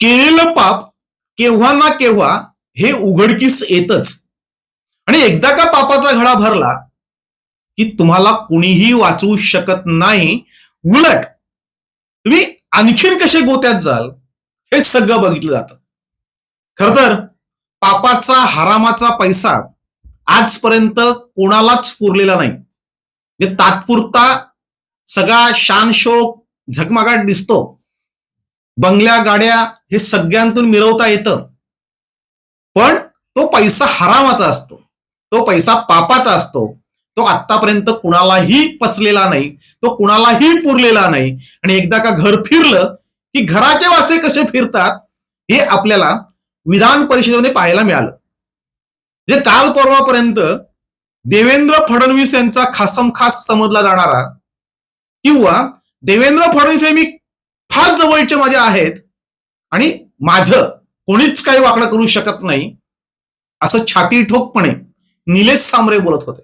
केलेलं पाप केव्हा ना केव्हा हे उघडकीस येतच. आणि एकदा का पापाचा घडा भरला की तुम्हाला कुणीही वाचवू शकत नाही उलट तुम्ही आणखीन कसे गोत्यात जाल हे सगळं बघितलं जातं. खर तर पापाचा हरामाचा पैसा आजपर्यंत कोणालाच पुरलेला नाही. म्हणजे तात्पुरता सगळा शान शोक झगमगाट दिसतो. बंगल्या गाड्या हे सगळ्यांतून मिळवता येतं. पण तो पैसा हरामाचा असतो. तो पैसा पापाचा असतो. तो आतापर्यंत कुणालाही पचलेला नाही. तो कुणालाही पुरलेला नाही. आणि एकदा का घर फिरलं की घराचे वासे कसे फिरतात हे आपल्याला विधान परिषदेमध्ये पाहायला मिळालं. म्हणजे काल परवापर्यंत देवेंद्र फडणवीस यांचा खासम खास समजला जाणारा किंवा देवेंद्र फडणवीस मी फार जवळचे माझे आहेत आणि माझं कोणीच काही वाकडं करू शकत नाही असं छाती ठोकपणे निलेश सामरे बोलत होते.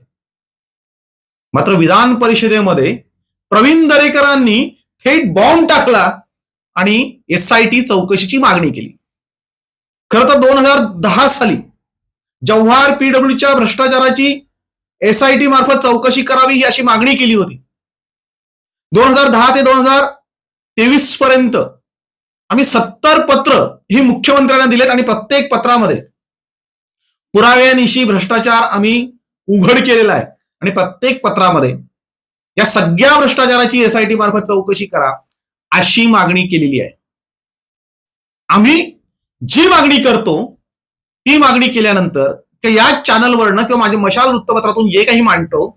मात्र विधान परिषदेमध्ये प्रवीण दरेकरांनी थेट बॉम्ब टाकला आणि एस आय टी चौकशीची मागणी केली. खरं तर दोन हजार दहा साली जव्हार पीडब्ल्यूच्या भ्रष्टाचाराची एस आय टी मार्फत चौकशी करावी ही अशी मागणी केली होती. दोन हजार दहा ते दोन हजार तेवीस पर्यंत. आम्ही सत्तर पत्र ही मुख्यमंत्र्यांना दिलेत आणि प्रत्येक पत्रामध्ये पुराव्यानिशी भ्रष्टाचार आम्ही उघड केलेला आहे. आणि प्रत्येक पत्रामध्ये या सगळ्या भ्रष्टाचाराची एसआयटी मार्फत चौकशी करा अशी मागणी केलेली आहे. आम्ही जी मागणी करतो ती मागणी केल्यानंतर किंवा या चॅनलवरनं किंवा माझ्या मशाल वृत्तपत्रातून जे काही मांडतो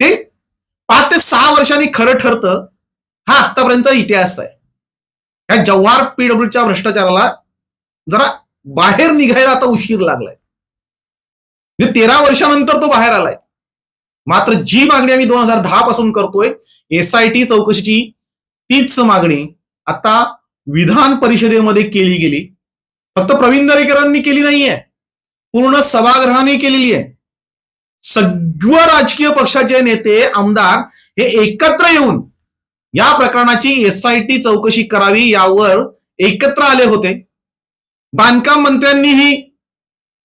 ते पाच ते सहा वर्षांनी खरं ठरतं. हा आतापर्यंत इतिहास आहे. ह्या जव्हार पीडब्ल्यूच्या भ्रष्टाचाराला जरा बाहेर निघायला आता उशीर लागलाय. म्हणजे तेरा वर्षानंतर तो बाहेर आलाय. मात्र जी मागणी आम्ही दोन हजार दहा पासून करतोय एसआयटी चौकशीची तीच मागणी आता विधान परिषदेमध्ये केली गेली. फक्त प्रवीण दरेकरांनी केली नाहीये. पूर्ण सभागृहाने केलेली आहे. सगळं राजकीय पक्षाचे नेते आमदार हे एकत्र येऊन या प्रकरणाची एसआयटी चौकशी करावी यावर एकत्र आले होते. बांधकाम मंत्र्यांनीही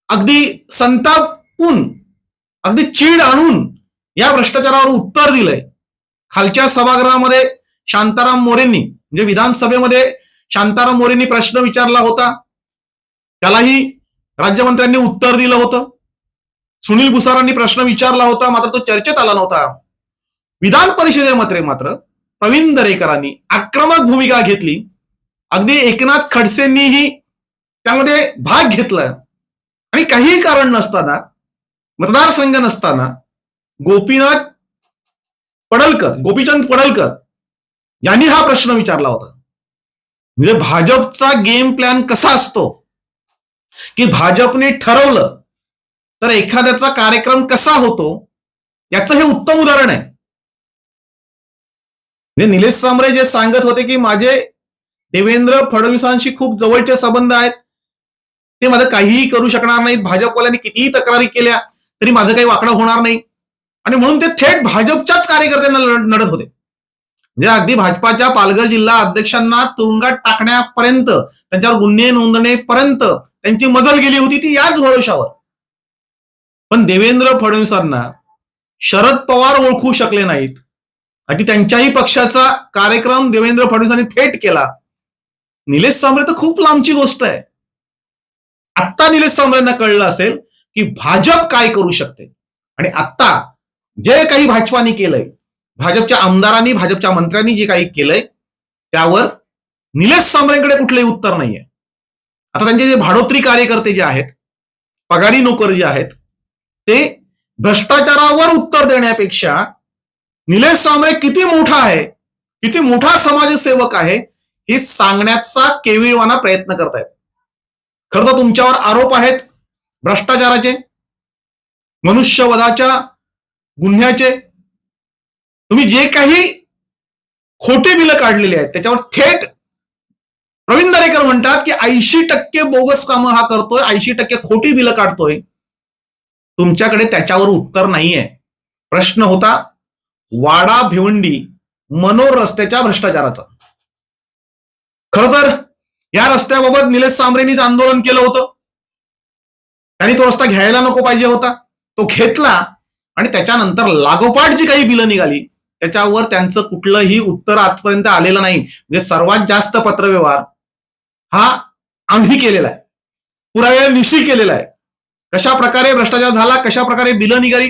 अगदी संतापून अगदी चीड आणून या भ्रष्टाचारावर उत्तर दिलंय. खालच्या सभागृहामध्ये शांताराम मोरेंनी म्हणजे विधानसभेमध्ये शांताराम मोरेंनी प्रश्न विचारला होता. त्यालाही राज्यमंत्र्यांनी उत्तर दिलं होतं. सुनील भुसारांनी प्रश्न विचारला होता मात्र तो चर्चेत आला नव्हता. विधान परिषदेमध्ये मात्र प्रवीण दरेकरांनी आक्रमक भूमिका घेतली. अगदी एकनाथ खडसेंनीही त्यामध्ये भाग घेतला. आणि काहीही कारण नसताना मतदारसंघ नसताना गोपीनाथ पडलकर गोपीचंद पडलकर यांनी हा प्रश्न विचारला होता. म्हणजे भाजपचा गेम प्लॅन कसा असतो? की भाजपने ठरवलं तर एखाद्याचा कार्यक्रम कसा होतो? याचं हे उत्तम उदाहरण आहे. म्हणजे निलेश सांबरे जे सांगत होते की माझे देवेंद्र फडणवीसांशी खूप जवळचे संबंध आहेत ते माझं काहीही करू शकणार नाहीत. भाजपवाल्यांनी कितीही तक्रारी केल्या तरी माझं काही वाकडं होणार नाही. आणि म्हणून ते थेट भाजपच्याच कार्यकर्त्यांना लढत होते. म्हणजे अगदी भाजपाच्या पालघर जिल्हा अध्यक्षांना तुरुंगात टाकण्यापर्यंत त्यांच्यावर गुन्हे नोंदणेपर्यंत त्यांची मजल गेली होती ती याच भरोशावर. पण देवेंद्र फडणवीसांना शरद पवार ओळखू शकले नाहीत. आणि त्यांच्याही पक्षाचा कार्यक्रम देवेंद्र फडणवीसांनी थेट केला. निलेश सांबरे तर खूप लांबची गोष्ट आहे. आत्ता निलेश सांबरेंना कळलं असेल की भाजप काय करू शकते. आणि आत्ता जे काही भाजपाने केलंय भाजपच्या आमदारांनी भाजपच्या मंत्र्यांनी जे काही केलंय त्यावर निलेश सांबरेंकडे कुठलंही उत्तर नाहीये. आता त्यांचे जे भाडोत्री कार्यकर्ते जे आहेत पगारी नोकर जे आहेत ते भ्रष्टाचारावर उत्तर देण्यापेक्षा निलेश सांबरे किती मोठा आहे? किती मोठा समाजसेवक आहे? हे सांगण्याचा केविळवाना प्रयत्न करतायत. खरं तर तुमच्यावर आरोप आहेत भ्रष्टाचाराचे मनुष्यवधाच्या गुन्ह्याचे. तुम्ही जे काही खोटे बिलं काढलेली आहेत त्याच्यावर थेट प्रवीण दरेकर म्हणतात की ऐंशी टक्के बोगस कामं हा करतोय ऐंशी टक्के खोटी बिलं काढतोय. तुमच्याकडे त्याच्यावर उत्तर नाहीये. प्रश्न होता वाडा भिवंडी मनोर रस्त्याच्या भ्रष्टाचाराचा. खर तर या रस्त्याबाबत निलेश सांबरेनीच आंदोलन केलं होतं. त्यांनी तो रस्ता घ्यायला नको पाहिजे होता. तो घेतला आणि त्याच्यानंतर लागोपाठ जी काही बिलं निघाली त्याच्यावर त्यांचं कुठलंही उत्तर आजपर्यंत आलेलं नाही. म्हणजे सर्वात जास्त पत्रव्यवहार हा आम्ही केलेला आहे. पुराव्या निशी केलेला आहे. कशा प्रकारे भ्रष्टाचार झाला कशा प्रकारे बिलं निघाली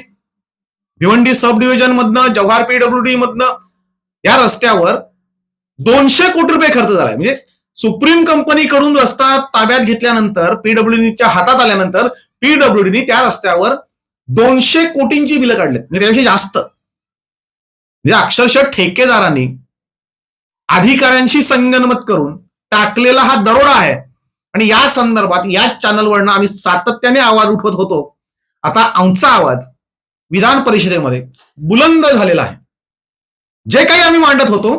भिवंडी सब डिव्हिजन मधनं जव्हार पीडब्ल्यूडी मधनं या रस्त्यावर दोनशे कोटी रुपये खर्च झालाय. म्हणजे सुप्रीम कंपनीकडून रस्ता ताब्यात घेतल्यानंतर पीडब्ल्यूडीच्या हातात आल्यानंतर पीडब्ल्यूडीनी त्या रस्त्यावर दोनशे कोटींची बिलं काढली म्हणजे त्यापेक्षा जास्त. म्हणजे अक्षरशः ठेकेदारांनी अधिकाऱ्यांशी संगनमत करून टाकलेला हा दरोडा आहे. आणि या संदर्भात याच चॅनलवरनं आम्ही सातत्याने आवाज उठवत होतो. आता आमचा आवाज विधान परिषदेमध्ये बुलंद झालेला आहे. जे काही आम्ही मांडत होतो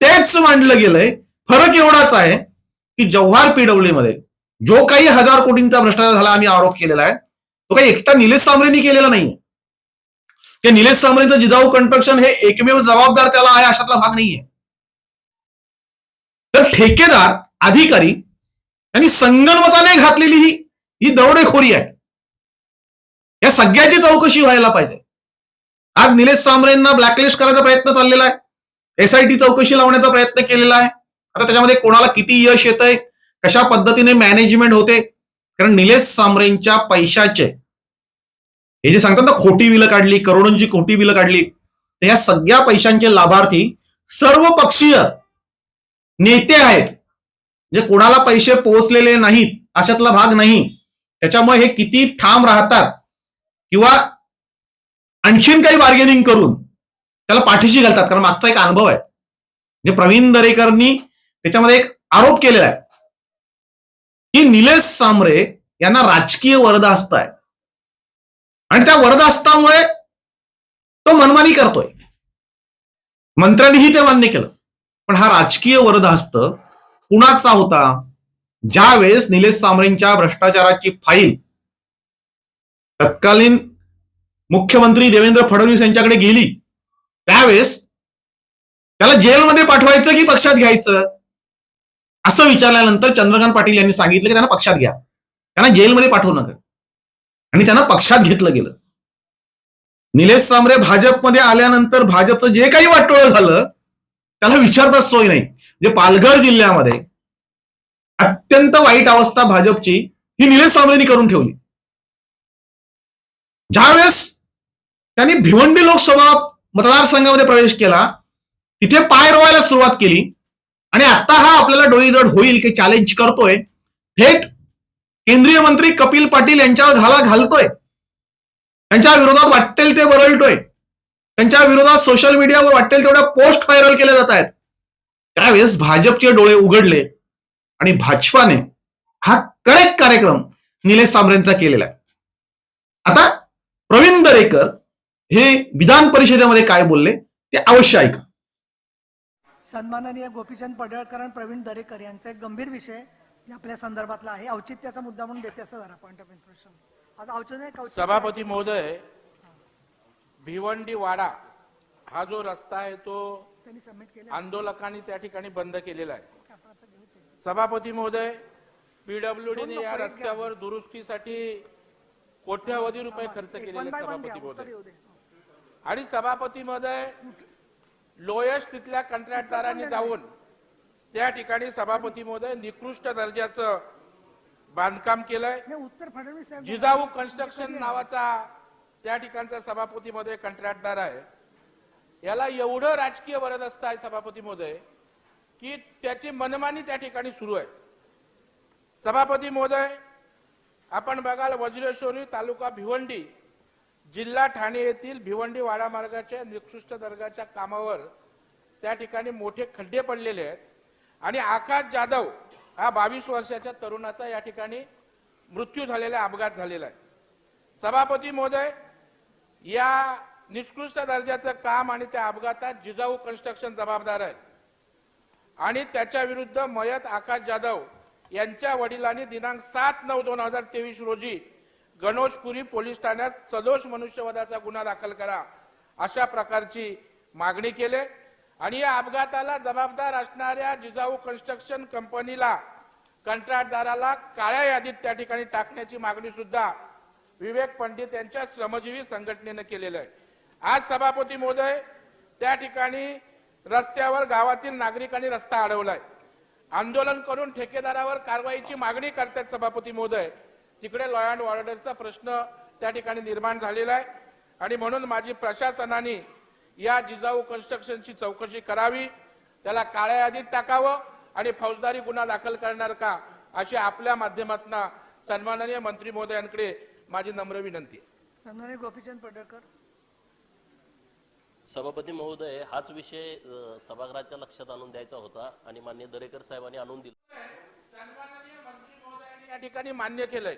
तेच मांडलं गेलंय. फरक एवढाच आहे की जव्हार पीडब्ल्यूमध्ये जो काही हजार कोटींचा भ्रष्टाचार झाला आम्ही आरोप केलेला आहे. तो काही एकटा निलेश सांबरेनी केलेला नाहीये. ते निलेश सांबरेचं जिजाऊ कन्स्ट्रक्शन हे एकमेव जबाबदार त्याला आहे अशातला भाग नाहीये. तर ठेकेदार अधिकारी यांनी संगणमताने घातलेली ही ही दरोडेखोरी आहे. सगळ्याची चौकशी व्हायला पाहिजे. आज निलेश सांबरेंना ब्लॅकलिस्ट करायचा प्रयत्न चाललेला आहे. एसआयटी चौकशी लावण्याचा प्रयत्न केलेला आहे. आता त्याच्यामध्ये कोणाला किती यश येत आहे कशा पद्धतीने मॅनेजमेंट होते? कारण निलेश सांबरेंच्या पैशाचे हे जे सांगतात ना खोटी बिलं काढली करोडोंची खोटी बिलं काढली तर या सगळ्या पैशांचे लाभार्थी सर्व पक्षीय नेते आहेत. म्हणजे कोणाला पैसे पोहोचलेले नाहीत अशातला भाग नाही. त्याच्यामुळे हे किती ठाम राहतात. किंवा आणखीन काही बार्गेनिंग करून त्याला पाठीशी घालतात. कारण मागचा एक अनुभव आहे. म्हणजे प्रवीण दरेकरनी त्याच्यामध्ये एक आरोप केलेला आहे. की निलेश सामरे यांना राजकीय वरदास्त आहे. आणि त्या वरदास्तामुळे तो मनमानी करतोय. मंत्र्यांनीही ते मान्य केलं. पण हा राजकीय वरदहस्त कुणाचा होता? ज्या वेळेस निलेश सामरेंच्या भ्रष्टाचाराची फाईल तत्कालीन मुख्यमंत्री देवेंद्र फडणवीस यांच्याकडे गेली. त्यावेळेस त्याला जेलमध्ये पाठवायचं की पक्षात घ्यायचं? असं विचारल्यानंतर चंद्रकांत पाटील यांनी सांगितलं की त्यांना पक्षात घ्या. त्यांना जेलमध्ये पाठवू नका. आणि त्यांना पक्षात घेतलं गेलं. निलेश सांबरे भाजपमध्ये आल्यानंतर भाजपचं जे काही वाटोळं झालं त्याला विचारताच सोय नाही. म्हणजे पालघर जिल्ह्यामध्ये अत्यंत वाईट अवस्था भाजपची ही निलेश सांबरेनी करून ठेवली. ज्यावेळेस त्यांनी भिवंडी लोकसभा मतदारसंघामध्ये प्रवेश केला तिथे पाय रोवायला सुरुवात केली आणि आता हा आपल्याला डोईजड होईल की चॅलेंज करतोय थेट केंद्रीय मंत्री कपिल पाटील यांच्यावर घाला घालतोय. त्यांच्या विरोधात वाटेल ते बरळतोय त्यांच्या विरोधात सोशल मीडियावर वाटेल तेवढ्या पोस्ट व्हायरल केल्या जात आहेत. त्यावेळेस भाजपचे डोळे उघडले आणि भाजपाने हा करेक्ट कार्यक्रम निलेश सांबरेंचा केलेला आहे. आता प्रवीण दरेकर हे विधान परिषदेमध्ये काय बोलले ते अवश्य ऐका. सन्माननीय गोपीचंद पडळकर आणि प्रवीण दरेकर यांचा एक गंभीर विषय आपल्या संदर्भातला आहे. औचित्याचा मुद्दा म्हणून देते असं जरा पॉईंट ऑफ इन्फॉर्मेशन सभापती महोदय भिवंडी वाडा हा जो रस्ता आहे तो त्यांनी सबमिट केले. आंदोलकांनी त्या ठिकाणी बंद केलेला आहे. सभापती महोदय पीडब्ल्यूडीने या रस्त्यावर दुरुस्तीसाठी कोट्यावधी रुपये खर्च केलेले वन सभापती महोदय. दे. आणि सभापती महोदय लोएस्ट तिथल्या कंत्राटदारांनी जाऊन त्या ठिकाणी सभापती महोदय निकृष्ट दर्जाचं बांधकाम केलंय. उत्तर फडणवीस जिजाऊ कन्स्ट्रक्शन नावाचा त्या ठिकाणचा सभापती मध्ये कंत्राटदार आहे. याला एवढं राजकीय वरदस्त आहे सभापती महोदय की त्याची मनमानी त्या ठिकाणी सुरू आहे. सभापती महोदय आपण बघाल वज्रेश्वरी तालुका भिवंडी. जिल्हा ठाणे येथील भिवंडी वाडा मार्गाच्या निकृष्ट दर्गाच्या कामावर त्या ठिकाणी मोठे खड्डे पडलेले आहेत. आणि आकाश जाधव हा बावीस वर्षाच्या तरुणाचा या ठिकाणी मृत्यू झालेला अपघात झालेला आहे. सभापती महोदय या निकृष्ट दर्जाचं काम आणि त्या अपघातात जिजाऊ कन्स्ट्रक्शन जबाबदार आहे आणि त्याच्या विरुद्ध मयत आकाश जाधव यांच्या वडिलांनी दिनांक सात नऊ दोन हजार तेवीस रोजी गणोशपुरी पोलीस ठाण्यात सदोष मनुष्यवधाचा गुन्हा दाखल करा अशा प्रकारची मागणी केली. आणि या अपघाताला जबाबदार असणाऱ्या जिजाऊ कन्स्ट्रक्शन कंपनीला कंत्राटदाराला काळ्या यादीत त्या ठिकाणी टाकण्याची मागणी सुद्धा विवेक पंडित यांच्या श्रमजीवी संघटनेनं केलेलं आहे. आज सभापती महोदय त्या ठिकाणी रस्त्यावर गावातील नागरिकांनी रस्ता अडवलाय. आंदोलन करून ठेकेदारावर कारवाईची मागणी करतात सभापती महोदय. तिकडे लॉ अँड ऑर्डरचा प्रश्न त्या ठिकाणी निर्माण झालेला आहे. आणि म्हणून माझी प्रशासनाने या जिजाऊ कन्स्ट्रक्शनची चौकशी करावी त्याला काळ्या यादीत टाकावं आणि फौजदारी गुन्हा दाखल करणार का अशी आपल्या माध्यमातून सन्माननीय मंत्री महोदयांकडे माझी नम्र विनंती आहे. सन्माननीय गोपीचंद पडळकर. सभापती महोदय हाच विषय सभागृहाच्या लक्षात आणून द्यायचा होता आणि मान्य दरेकर साहेबांनी आणून दिला. या ठिकाणी मान्य केलंय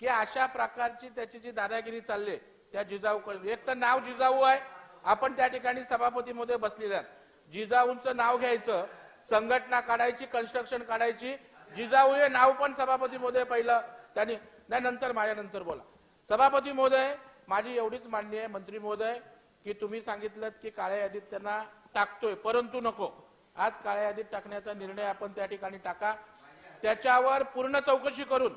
की अशा प्रकारची त्याची जी दादागिरी चालली त्या जिजाऊ एक तर नाव जिजाऊ आहे आपण त्या ठिकाणी सभापती मध्ये बसलेले आहेत. जिजाऊंचं नाव घ्यायचं संघटना काढायची कन्स्ट्रक्शन काढायची जिजाऊ हे नाव पण सभापती महोदय पहिलं त्यांनी नाही नंतर माझ्या नंतर बोला. सभापती महोदय माझी एवढीच मान्य आहे मंत्री महोदय की तुम्ही सांगितलं की काळ्या यादीत त्यांना टाकतोय परंतु नको. आज काळ्या यादीत टाकण्याचा निर्णय आपण त्या ठिकाणी टाका. त्याच्यावर पूर्ण चौकशी करून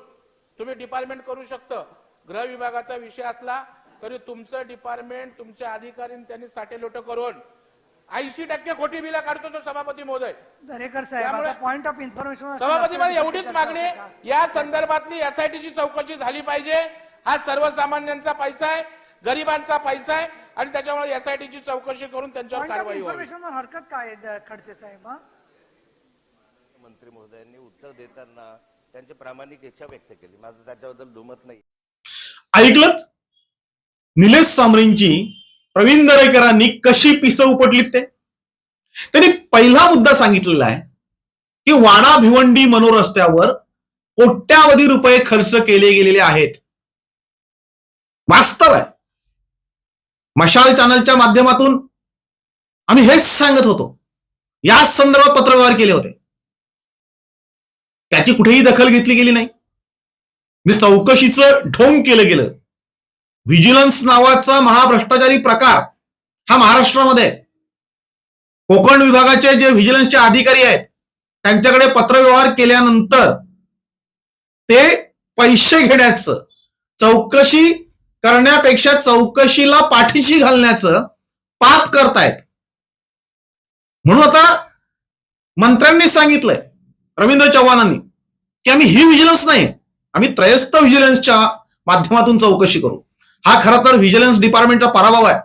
तुम्ही डिपार्टमेंट करू शकतं. गृह विभागाचा विषय असला तरी तुमचं डिपार्टमेंट तुमच्या अधिकाऱ्यांनी त्यांनी साठेलोट करून ऐंशी टक्के खोटी बिला काढतो तो सभापती महोदय. दरेकर साहेब पॉइंट ऑफ इन्फॉर्मेशन सभापती मध्ये एवढीच मागणी. या संदर्भातली एसआयटीची चौकशी झाली पाहिजे. हा सर्वसामान्यांचा पैसा आहे गरिबांचा पैसा आहे. आणि त्याच्यामुळे एसआयटीची चौकशी करून त्यांच्यावर कारवाई व्हावी. हरकत काय आहे, खडसे साहेब हा? मंत्री महोदयांनी उत्तर देताना त्यांची प्रामाणिक इच्छा व्यक्त केली. माझं त्याच्याबद्दल दुमत नाही. ऐकलं निलेश सांबरेंची प्रवीण दरेकरांनी कशी पिसं उपटलीत ते? त्यांनी पहिला मुद्दा सांगितलेला आहे की वाडा भिवंडी मनोरस्त्यावर कोट्यावधी रुपये खर्च केले गेलेले आहेत. वास्तव आहे. मशाल चॅनलच्या माध्यमातून आम्ही हेच सांगत होतो. याच संदर्भात पत्रव्यवहार केले होते. त्याची कुठेही दखल घेतली गेली नाही. म्हणजे चौकशीचं ढोंग केलं गेलं. व्हिजिलन्स नावाचा महाभ्रष्टाचारी प्रकार हा महाराष्ट्रामध्ये आहे. कोकण विभागाचे जे व्हिजिलन्सचे अधिकारी आहेत त्यांच्याकडे पत्रव्यवहार केल्यानंतर ते पैसे घेण्याचं चौकशी करण्यापेक्षा चौकशीला पाठीशी घालण्याचं पाप करतायत. म्हणून आता मंत्र्यांनी सांगितलंय रवींद्र चव्हाणांनी की आम्ही ही व्हिजिलन्स नाही आम्ही त्रयस्थ व्हिजिलन्सच्या माध्यमातून चौकशी करू. हा खरं तर व्हिजिलन्स डिपार्टमेंटचा पराभव आहे.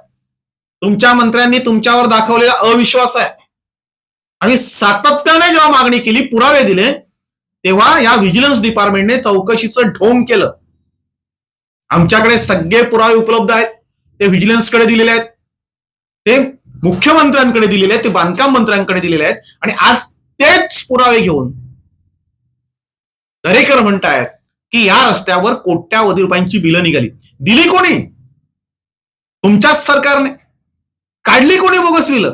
तुमच्या मंत्र्यांनी तुमच्यावर दाखवलेला अविश्वास आहे. आणि सातत्याने जेव्हा मागणी केली पुरावे दिले तेव्हा या व्हिजिलन्स डिपार्टमेंटने चौकशीचं ढोंग केलं. आमच्याकडे सगळे पुरावे उपलब्ध आहेत. ते व्हिजिलन्सकडे दिलेले आहेत. ते मुख्यमंत्र्यांकडे दिलेले आहेत. ते बांधकाम मंत्र्यांकडे दिलेले आहेत. आणि आज तेच पुरावे घेऊन दरेकर म्हणतायत की या रस्त्यावर कोट्यावधी रुपयांची बिलं निघाली. दिली कोणी? तुमच्याच सरकारने. काढली कोणी बोगस बिलं?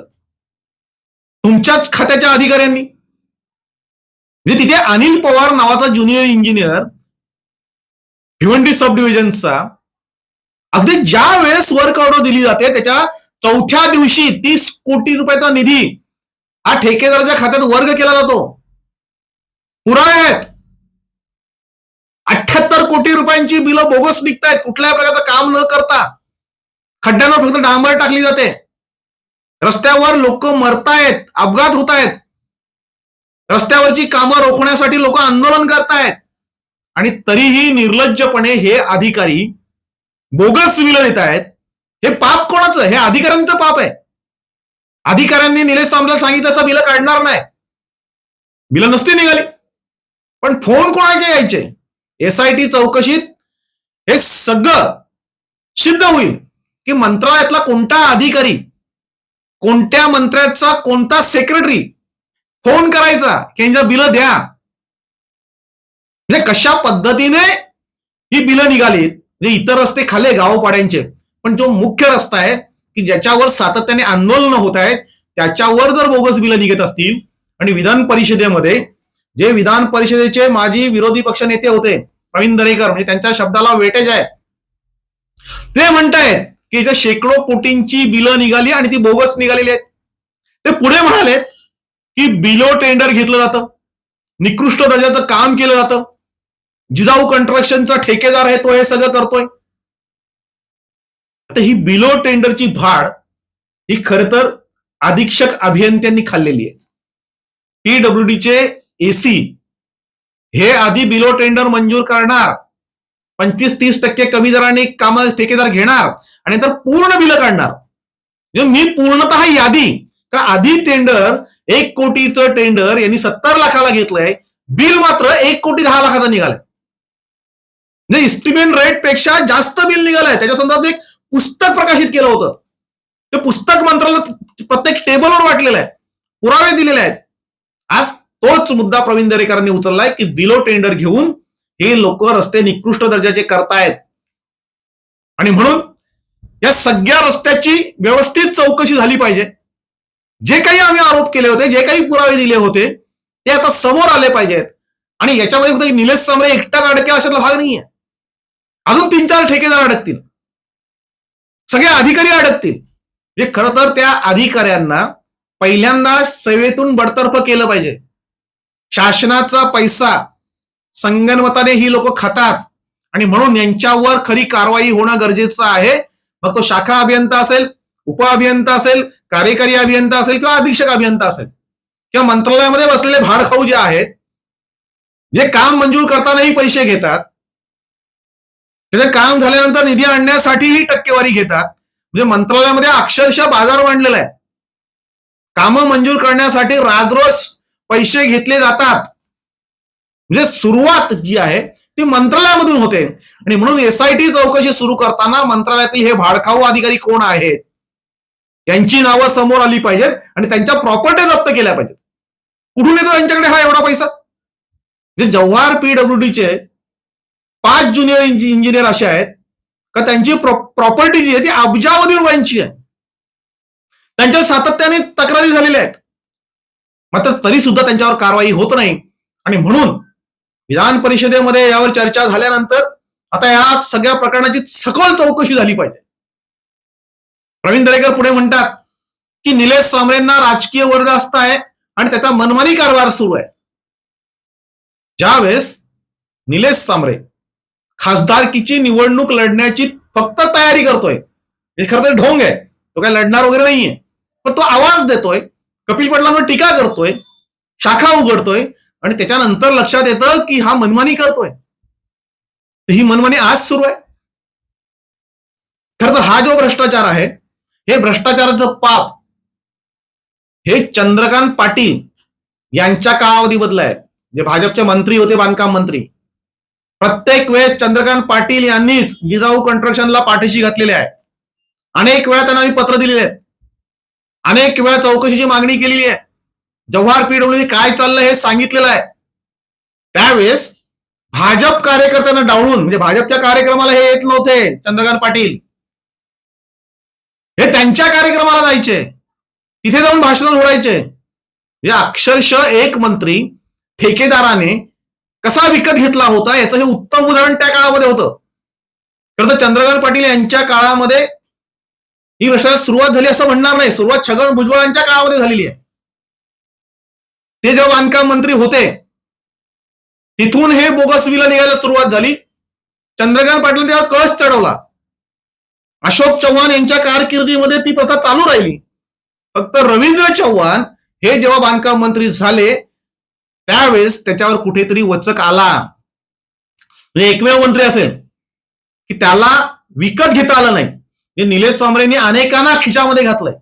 तुमच्याच खात्याच्या अधिकाऱ्यांनी. म्हणजे तिथे अनिल पवार नावाचा ज्युनियर इंजिनियर भिवंडी सब डिव्हिजनचा अगदी ज्या वेळेस वर्क ऑर्डर दिली जाते त्याच्या चौथ्या दिवशी तीस कोटी रुपयाचा निधी हा ठेकेदाराच्या खात्यात वर्ग केला जातो. पुरावे आहेत. अठ्याहत्तर कोटी रुपयांची बिलं बोगस निघतायत. कुठल्याही प्रकारचं काम न करता. खड्ड्यांवर फक्त डांबर टाकली जाते. रस्त्यावर लोक मरतायत अपघात होत आहेत रस्त्यावरची कामं रोखण्यासाठी लोक आंदोलन करतायत. आणि तरीही निर्लज्जपणे हे अधिकारी बोगस बिलं देत आहेत. हे पाप कोणाचं? हे अधिकाऱ्यांचं पाप आहे. अधिकाऱ्यांनी निलेश सांबला सांगितलं असं बिलं काढणार नाही. बिलं नसती निघाली. पण फोन कोणाचे यायचे? एसआयटी चौकशीत हे सगळं सिद्ध होईल की मंत्रालयातला कोणता अधिकारी कोणत्या मंत्र्याचा कोणता सेक्रेटरी फोन करायचा की यांच्या बिलं द्या. म्हणजे कशा पद्धतीने ही बिलं निघालीत म्हणजे इतर रस्ते खाले गावपाड्यांचे. पण जो मुख्य रस्ता आहे की ज्याच्यावर सातत्याने आंदोलन होत आहेत त्याच्यावर जर बोगस बिलं निघत असतील आणि विधान परिषदेमध्ये जे विधान परिषदेचे माजी विरोधी पक्ष नेते होते प्रवीण दरेकर म्हणजे त्यांच्या शब्दाला वेटेज आहे. ते म्हणतायत की जे शेकडो कोटींची बिलं निघाली आणि ती बोगस निघालेली आहेत. ते पुढे म्हणाले की बिलो टेंडर घेतलं जातं. निकृष्ट दर्जाचं काम केलं जातं. जिजाऊ कंस्ट्रक्शनचा ठेकेदार आहे तो हे सगळं करतोय. आता ही बिलो टेंडरची भाड ही खर तर अधीक्षक अभियंत्यांनी खाल्लेली आहे. पीडब्ल्यूडीचे एसी हे आधी बिलो टेंडर मंजूर करणार पंचवीस तीस टक्के कमी दराने काम ठेकेदार घेणार आणि नंतर पूर्ण बिलं काढणार. म्हणजे मी पूर्णतः यादी का आधी टेंडर एक कोटीचं टेंडर यांनी सत्तर लाखाला घेतलंय बिल मात्र एक कोटी दहा लाखाचा निघालंय. म्हणजे इस्टिमेट रेटपेक्षा जास्त बिल निघालंय. त्याच्या संदर्भात एक पुस्तक प्रकाशित केलं होतं. ते पुस्तक मंत्रालय प्रत्येक टेबलवर वाटलेलं आहे. पुरावे दिलेले आहेत. आज तोच मुद्दा प्रवीण दरेकरांनी उचललाय की बिलो टेंडर घेऊन हे लोक रस्ते निकृष्ट दर्जाचे करतायत. आणि म्हणून या सगळ्या रस्त्याची व्यवस्थित चौकशी झाली पाहिजे. जे काही आम्ही आरोप केले होते जे काही पुरावे दिले होते ते आता समोर आले पाहिजेत. आणि याच्यामध्ये फक्त निलेश सामरे एकटा काढके अशातला भाग नाहीये. अजून तीन चार ठेकेदार अडकतील. सगळे अधिकारी अडकतील. म्हणजे खरं तर त्या अधिकाऱ्यांना पहिल्यांदा सेवेतून बडतर्फ केलं पाहिजे. शासनाचा पैसा संगणमताने ही लोक खातात आणि म्हणून यांच्यावर खरी कारवाई होणं गरजेचं आहे. मग तो शाखा अभियंता असेल उप अभियंता असेल कार्यकारी अभियंता असेल किंवा अधीक्षक अभियंता असेल किंवा मंत्रालयामध्ये बसलेले भाडखाऊ जे आहेत जे काम मंजूर करतानाही पैसे घेतात त्याचं काम झाल्यानंतर निधी आणण्यासाठीही टक्केवारी घेतात. म्हणजे मंत्रालयामध्ये अक्षरशः बाजार मांडलेला आहे. कामं मंजूर करण्यासाठी राजरोस पैसे घेतले जातात. म्हणजे सुरुवात जी आहे ती मंत्रालयामधून होते. आणि म्हणून एसआयटी चौकशी सुरू करताना मंत्रालयातील हे भाडखाऊ अधिकारी कोण आहेत? यांची नावं समोर आली पाहिजेत आणि त्यांच्या प्रॉपर्टी जप्त केल्या पाहिजेत. कुठून येतो त्यांच्याकडे हा एवढा पैसा? जे जव्हार पीडब्ल्यूडीचे पाच ज्युनियर इंजिनियर असे आहेत का त्यांची प्रॉपर्टी जी आहे ती अब्जावधी रुपयांची आहे. त्यांच्यावर सातत्याने तक्रारी झालेल्या आहेत. मात्र तरी सुद्धा त्यांच्यावर कारवाई होत नाही. आणि म्हणून विधान परिषदेमध्ये यावर चर्चा झाल्यानंतर आता या सगळ्या प्रकरणाची सखोल चौकशी झाली पाहिजे. प्रवीण दरेकर पुढे म्हणतात की निलेश सांबरेंना राजकीय वरदास्त आहे आणि त्याचा मनमानी कारभार सुरू आहे. ज्यावेळेस निलेश सामरे खासदारकीची निवडणूक लढण्याची फक्त तयारी करतोय. हे खरं तर ढोंग आहे. तो काय लढणार वगैरे नाहीये. पण तो आवाज देतोय. कपिल पटलांवर टीका करतोय. शाखा उघडतोय. आणि त्याच्यानंतर लक्षात येतं की हा मनमानी करतोय. ही मनमानी आज सुरू आहे. खर तर हा जो भ्रष्टाचार आहे हे भ्रष्टाचाराचं पाप हे चंद्रकांत पाटील यांच्या काळावधी बदलाय जे भाजपचे मंत्री होते बांधकाम मंत्री. प्रत्येक वेळेस चंद्रकांत पाटील यांनीच जिजाऊ कन्स्ट्रक्शनला पाठीशी घातलेले आहे. अनेक वेळा त्यांना आम्ही पत्र दिलेले आहेत. अनेक वेळा चौकशीची मागणी केलेली आहे. जव्हार पीडब्ल्यू काय चाललंय हे सांगितलेलं आहे. त्यावेळेस भाजप कार्यकर्त्यांना डावळून म्हणजे भाजपच्या कार्यक्रमाला हे येत नव्हते चंद्रकांत पाटील. हे त्यांच्या कार्यक्रमाला जायचे. तिथे जाऊन भाषण सोडायचे. हे अक्षरशः एक मंत्री ठेकेदाराने कसा विकत घेतला होता? याचं हे उत्तम उदाहरण त्या काळामध्ये होतं. खरं तर चंद्रकांत पाटील यांच्या काळामध्ये ही भ्रष्टाचार सुरुवात झाली असं म्हणणार नाही. सुरुवात छगन भुजबळांच्या काळामध्ये झालेली आहे. ते जेव्हा बांधकाम मंत्री होते तिथून हे बोगस विला निघायला सुरुवात झाली. चंद्रकांत पाटील तेव्हा कळस चढवला. अशोक चव्हाण यांच्या कारकिर्दीमध्ये ती प्रथा चालू राहिली. फक्त रवींद्र चव्हाण हे जेव्हा बांधकाम मंत्री झाले त्यावेळेस त्याच्यावर कुठेतरी वचक आला. म्हणजे एकमेव मंत्री असेल की त्याला विकत घेता आलं नाही. हे निलेश सांबरेंनी अनेकांना खिशामध्ये घातलंय.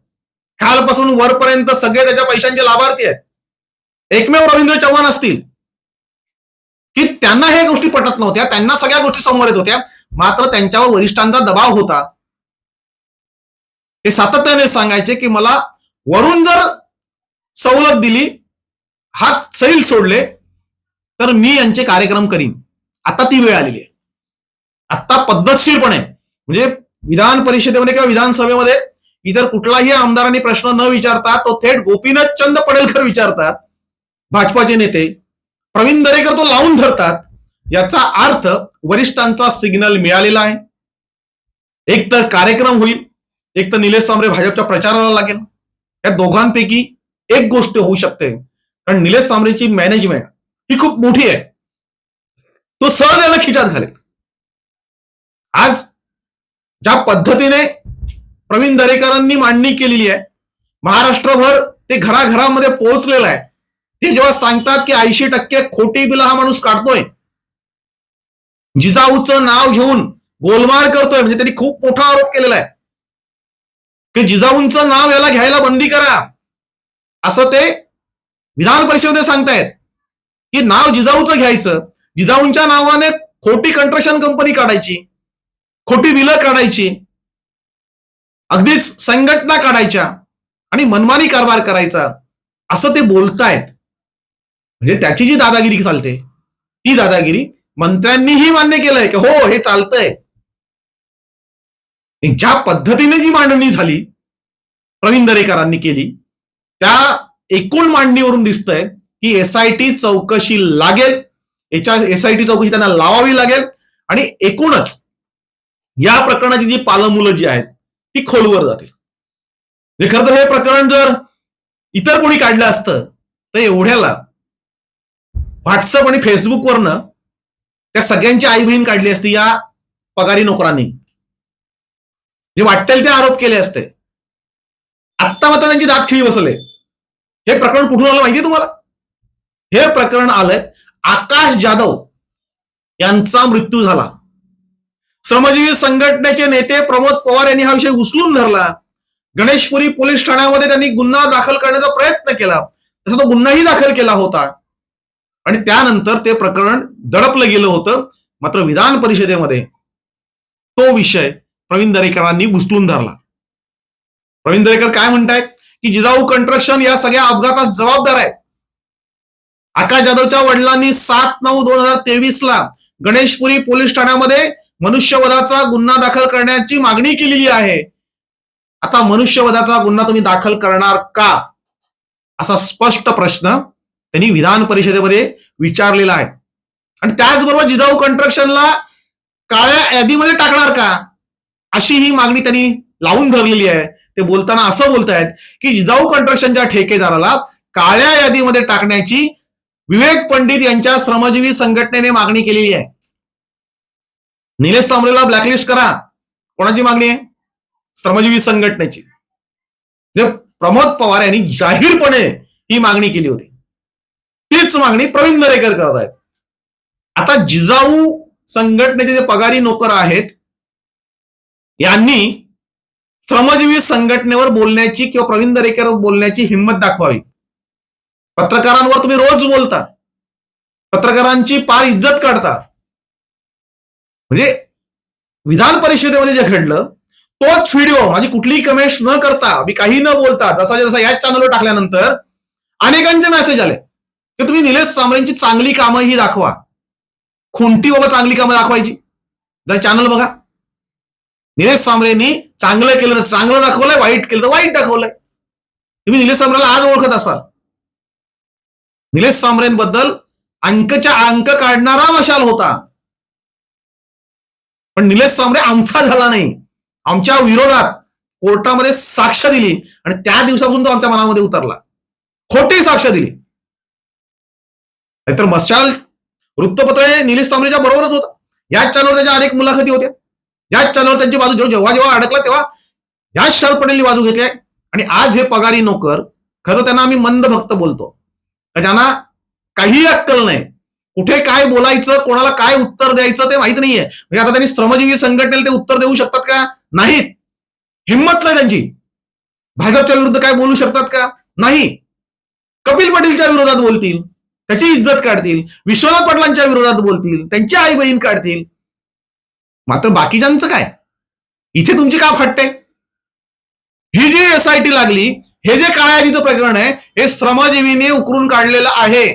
कालपासून वरपर्यंत सगळे त्याच्या पैशांचे लाभार्थी आहेत. एकमेव रवींद्र चव्हाण असतील. की त्यांना हे गोष्टी पटत नव्हत्या त्यांना सगळ्या गोष्टी समोर येत होत्या. मात्र त्यांच्यावर वरिष्ठांचा दबाव होता. ते सातत्याने सांगायचे की मला वरून जर सवलत दिली हात सैल सोडले तर मी यांचे कार्यक्रम करीन. आता ती वेळ आलेली आहे. आता पद्धतशीरपणे म्हणजे विधान परिषदेमध्ये किंवा विधानसभेमध्ये इतर कुठलाही आमदारांनी प्रश्न न विचारता तो थेट गोपीनाथ चंद पडेलकर विचारतात भाजपाचे नेते. प्रवीण दरेकर तो लावून धरतात. याचा अर्थ वरिष्ठांचा सिग्नल मिळालेला आहे. एक तर कार्यक्रम होईल एक तर निलेश सांबरे भाजपच्या प्रचाराला लागेल. या दोघांपैकी एक गोष्ट होऊ शकते. कारण निलेश सांबरेची मॅनेजमेंट ही खूप मोठी आहे. तो सहज याला खिचात घालेल. आज ज्या पद्धतीने प्रवीण दरेकरांनी मांडणी केलेली आहे महाराष्ट्रभर ते घराघरामध्ये पोहोचलेलं आहे ते जेव्हा सांगतात की ऐंशी टक्के खोटी बिल हा माणूस काढतोय जिजाऊचं नाव घेऊन गोलमार करतोय म्हणजे त्यांनी खूप मोठा आरोप केलेला आहे. की जिजाऊंचं नाव याला घ्यायला बंदी करा. असं ते विधान परिषदे सांगतायत की नाव जिजाऊचं घ्यायचं. जिजाऊंच्या नावाने खोटी कंट्रक्शन कंपनी काढायची खोटी विलं काढायची अगदीच संघटना काढायच्या आणि मनमानी कारभार करायचा असं ते बोलतायत. म्हणजे त्याची जी दादागिरी चालते ती दादागिरी मंत्र्यांनीही मान्य केलंय की हो हे चालतंय. ज्या पद्धतीने जी मांडणी झाली प्रवीण दरेकरांनी केली त्या एकूण मांडणीवरून दिसतंय की एसआयटी चौकशी लागेल. याच्या एसआयटी चौकशी त्यांना लावावी लागेल. आणि एकूणच या प्रकरणाची जी पालमुलं जी आहेत ती खोलवर जातील. म्हणजे खरं तर हे प्रकरण जर इतर कोणी काढलं असतं तर एवढ्याला व्हॉट्सअप आणि फेसबुकवरनं त्या सगळ्यांची आई बहीण काढली असती या पगारी नोकरांनी. जे वाटेल ते आरोप केले असते. आत्ता मात्र त्यांची दात खिळी बसले हे प्रकरण कुठून आलं माहितीये तुम्हाला? हे प्रकरण आलंय आकाश जाधव यांचा मृत्यू झाला. श्रमजीवी संघटनेचे नेते प्रमोद पवार यांनी हा विषय उचलून धरला. गणेशपुरी पोलीस ठाण्यामध्ये त्यांनी गुन्हा दाखल करण्याचा प्रयत्न केला. तसा तो गुन्हाही दाखल केला होता. आणि त्यानंतर ते प्रकरण दडपलं गेलं होतं मात्र विधान परिषदेमध्ये तो विषय प्रवीण दरेकरांनी उचलून धरला. प्रवीण दरेकर काय म्हणतायत? की जिजाऊ कंस्ट्रक्शन या सगळ्या अपघातात जबाबदार आहे आकाश जाधवच्या वडिलांनी सात नऊ दोन हजार तेवीस ला गणेशपुरी पोलीस ठाण्यामध्ये मनुष्यवधाचा गुन्हा दाखल करण्याची मागणी केलेली आहे. आता मनुष्यवधाचा गुन्हा तुम्ही दाखल करणार का? असा स्पष्ट प्रश्न त्यांनी विधान परिषदेमध्ये विचारलेला आहे. आणि त्याचबरोबर जिजाऊ कंस्ट्रक्शनला काळ्या यादीमध्ये टाकणार का? अशी ही मागणी त्यांनी लावून धरलेली आहे. ते बोलताना असं बोलतायत की जिजाऊ कंस्ट्रक्शनच्या ठेकेदाराला काळ्या यादीमध्ये टाकण्याची विवेक पंडित यांच्या श्रमजीवी संघटनेने मागणी केलेली आहे. निलेश सांबरेला ब्लॅकलिस्ट करा. कोणाची मागणी आहे? श्रमजीवी संघटनेची. जे प्रमोद पवार यांनी जाहीरपणे ही मागणी केली होती. तीच मागणी प्रवीण दरेकर करत आहेत. आता जिजाऊ संघटनेचे जे पगारी नोकर आहेत यांनी श्रमजीवी संघटनेवर बोलण्याची किंवा प्रवीण दरेकर बोलण्याची हिंमत दाखवावी. पत्रकारांवर तुम्ही रोज बोलता. पत्रकारांची पार इज्जत काढता. म्हणजे विधान परिषदेमध्ये जे घडलं तोच व्हिडिओ माझी कुठलीही कमेंट्स न करता मी काही न बोलता जसा जसा याच चॅनलवर टाकल्यानंतर अनेकांचे मेसेज आले. की तुम्ही निलेश सांबरेंची चांगली कामं ही दाखवा. कोणती बाबा चांगली कामं दाखवायची. जर चॅनल बघा. निलेश सांबरेंनी चांगलं केलं तर चांगलं दाखवलंय वाईट केलं तर वाईट दाखवलंय. तुम्ही निलेश सांबरेला आज ओळखत असाल. निलेश सांबरेंबद्दल अंकच्या अंक काढणारा मशाल होता. पण निलेश सांबरे आमचा झाला नाही. आमच्या विरोधात कोर्टामध्ये साक्ष दिली आणि त्या दिवसापासून तो आमच्या मनामध्ये उतरला. खोटी साक्ष दिली. नाहीतर मशाल वृत्तपत्र निलेश सांबरेच्या बरोबरच होता. याच चॅनलवर त्याच्या अनेक मुलाखती होत्या. याच चॅनलवर त्यांची बाजू जेव्हा जेव्हा जेव्हा अडकला तेव्हा याच शरद पटेलनी बाजू घेतली. आहे आणि आज हे पगारी नोकर खरं त्यांना आम्ही मंद भक्त बोलतो. का ज्यांना काही अक्कल नाही. कुठे काय बोलायचं कोणाला काय उत्तर द्यायचं ते माहीत नाहीये. म्हणजे आता त्यांनी श्रमजीवी संघटनेला ते उत्तर देऊ शकतात का? नाहीत. हिंमत नाही त्यांची. भाजपच्या विरुद्ध काय बोलू शकतात का? नाही. कपिल पाटीलच्या विरोधात बोलतील. त्याची इज्जत काढतील. विश्वनाथ पाटलांच्या विरोधात बोलतील. त्यांची आई बहीण काढतील. मात्र बाकीच्यांचं काय? इथे तुमची का फाटते? ही जी एसआयटी लागली हे जे काळ्या प्रकरण आहे हे श्रमजीवीने उकरून काढलेलं आहे.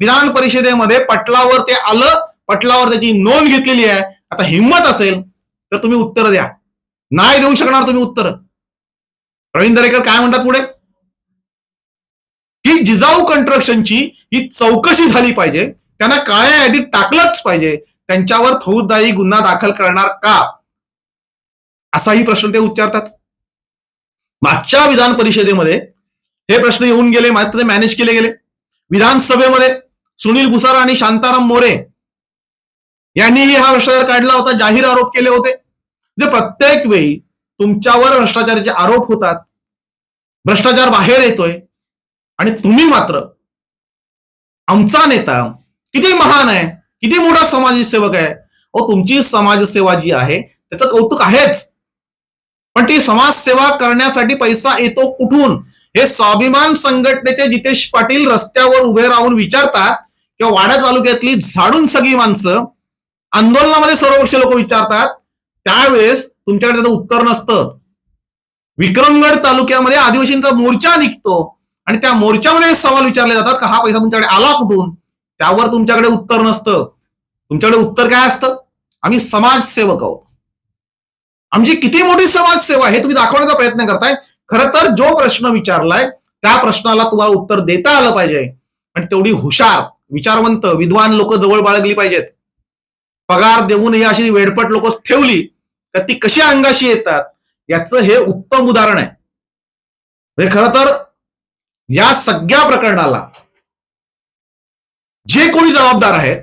विधान परिषदेमध्ये पटलावर ते आलं पटलावर त्याची नोंद घेतलेली आहे. आता हिंमत असेल तर तुम्ही उत्तर द्या. नाही देऊ शकणार तुम्ही उत्तर. प्रवीण दरेकर काय म्हणतात पुढे? ही जिजाऊ कंस्ट्रक्शनची ही चौकशी झाली पाहिजे. त्यांना काळ्या यादीत टाकलंच पाहिजे. त्यांच्यावर फौजदारी गुन्हा दाखल करणार का? असाही प्रश्न ते उच्चारतात. मागच्या विधान परिषदेमध्ये हे प्रश्न येऊन गेले मात्र ते मॅनेज केले गेले. विधानसभेमध्ये सुनील भुसारा आणि शांताराम मोरे यांनीही हा भ्रष्टाचार काढला होता जाहीर आरोप केले होते. जे प्रत्येक वेळी तुमच्यावर भ्रष्टाचाराचे आरोप होतात. भ्रष्टाचार बाहेर येतोय. आणि तुम्ही मात्र आमचा नेता किती महान आहे किती मोठा समाजसेवक आहे? अहो तुमची समाजसेवा जी आहे त्याचं कौतुक आहेच. पण ती समाजसेवा करण्यासाठी पैसा येतो कुठून? हे स्वाभिमान संघटनेचे जितेश पाटील रस्त्यावर उभे राहून विचारतात किंवा वाड्या तालुक्यातली झाडून सगळी माणसं आंदोलनामध्ये सर्वपक्ष लोक विचारतात त्यावेळेस तुमच्याकडे त्याचं उत्तर नसतं. विक्रमगड तालुक्यामध्ये आदिवासींचा मोर्चा निघतो आणि त्या मोर्चामध्ये सवाल विचारले जातात का हा पैसा तुमच्याकडे आला कुठून? त्यावर तुमच्याकडे उत्तर नसतं. तुमच्याकडे उत्तर काय असतं? आम्ही समाजसेवक आहोत. आमची किती मोठी समाजसेवा हे तुम्ही दाखवण्याचा प्रयत्न करताय. खरं तर जो प्रश्न विचारलाय त्या प्रश्नाला तुम्हाला उत्तर देता आलं पाहिजे. आणि तेवढी हुशार विचारवंत विद्वान लोक जवळ बाळगली पाहिजेत. पगार देऊन ही अशी वेडपट लोक ठेवली तर ती कशी अंगाशी येतात? याचं हे उत्तम उदाहरण आहे. म्हणजे खरं तर या सगळ्या प्रकरणाला जे कोणी जबाबदार आहेत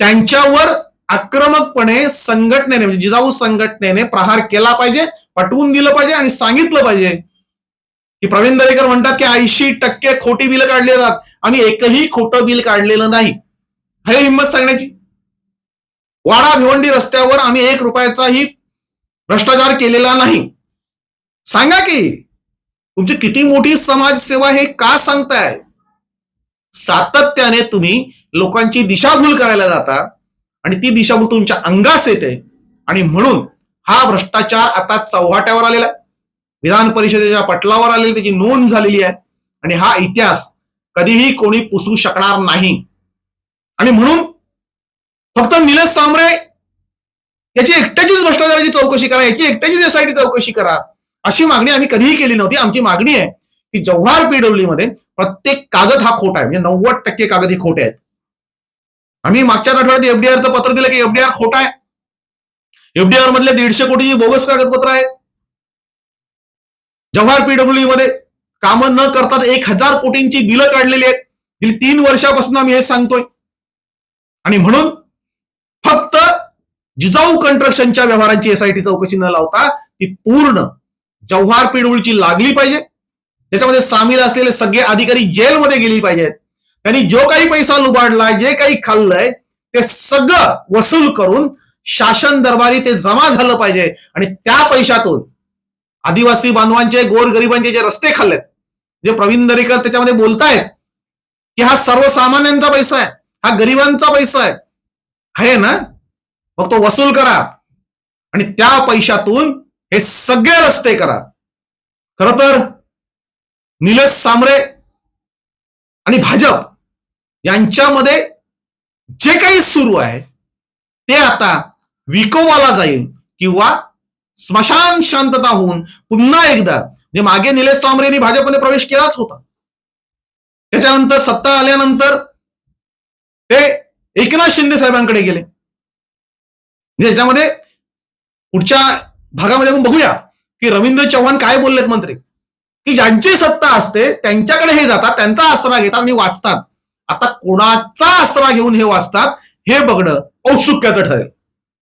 त्यांच्यावर आक्रमकपणे संघटनेने म्हणजे जिजाऊ संघटनेने प्रहार केला पाहिजे पटवून दिलं पाहिजे आणि सांगितलं पाहिजे. की प्रवीण दरेकर म्हणतात की ऐंशी टक्के खोटी बिल काढली जातात आम्ही एकही खोटं बिल काढलेलं नाही. हे हिंमत सांगण्याची? वाडा भिवंडी रस्त्यावर आम्ही एक रुपयाचाही भ्रष्टाचार केलेला नाही. सांगा की तुमची किती मोठी समाजसेवा हे का सांगताय? सातत्याने तुम्ही लोकांची दिशाभूल करायला जाता आणि ती दिशाभूल तुमच्या अंगास येते. आणि म्हणून हा भ्रष्टाचार आता चव्हाट्यावर आलेला आहे. विधान परिषदेच्या पटलावर आलेली त्याची नोंद झालेली आहे. आणि हा इतिहास कधीही कोणी पुसू शकणार नाही. आणि म्हणून फक्त निलेश सांबरे याची एकट्याचीच भ्रष्टाचाराची चौकशी करा याची एकट्याचीच एसआयटी चौकशी करा अशी मागणी आम्ही कधीही केली नव्हती. आमची मागणी आहे की जव्हार पीडब्ल्यू मध्ये प्रत्येक कागद हा खोटा आहे. म्हणजे नव्वद टक्के कागद हे खोटे आहेत. आम्ही मागच्या आठवड्यात एफडीआरचं पत्र दिलं की एफडीआर खोटा आहे. एफडीआर मधले दीडशे कोटीची बोगस कागदपत्र आहेत. जव्हार पीडब्ल्यू मध्ये कामं न करता एक हजार कोटींची बिलं काढलेली आहेत. गेली तीन वर्षापासून आम्ही हे सांगतोय. आणि म्हणून फक्त जिजाऊ कंस्ट्रक्शनच्या व्यवहारांची एसआयटी चौकशी न लावता ती पूर्ण जव्हार पिडुळची लागली पाहिजे. त्याच्यामध्ये सामील असलेले सगळे अधिकारी जेलमध्ये गेली पाहिजेत. त्यांनी जो काही पैसा लुबाडलाय जे काही खाल्लंय ते सगळं वसूल करून शासन दरबारी ते जमा झालं पाहिजे. आणि त्या पैशातून आदिवासी बांधवांचे गोरगरिबांचे जे रस्ते खाल्लेत जे प्रवीण दरेकर त्याच्यामध्ये बोलतायत की हा सर्वसामान्यांचा पैसा आहे हा गरिबांचा पैसा आहे. आहे ना? मग तो वसूल करा. आणि त्या पैशातून हे सगळे रस्ते करा. खर तर निलेश सांबरे आणि भाजप यांच्यामध्ये जे काही सुरू आहे ते आता विकोवाला जाईल किंवा स्मशान शांतता होऊन पुन्हा एकदा जे मागे निलेश सांबरे भाजपमध्ये प्रवेश केलाच होता. त्याच्यानंतर सत्ता आल्यानंतर ते एकनाथ शिंदे साहेबांकडे गेले. म्हणजे याच्यामध्ये पुढच्या भागामध्ये आपण बघूया की रवींद्र चव्हाण काय बोललेत मंत्री. की ज्यांची सत्ता असते त्यांच्याकडे हे जातात त्यांचा आसरा घेतात आणि वाचतात. आता कोणाचा आसरा घेऊन हे वाचतात हे बघणं औत्सुक्याचं ठरेल.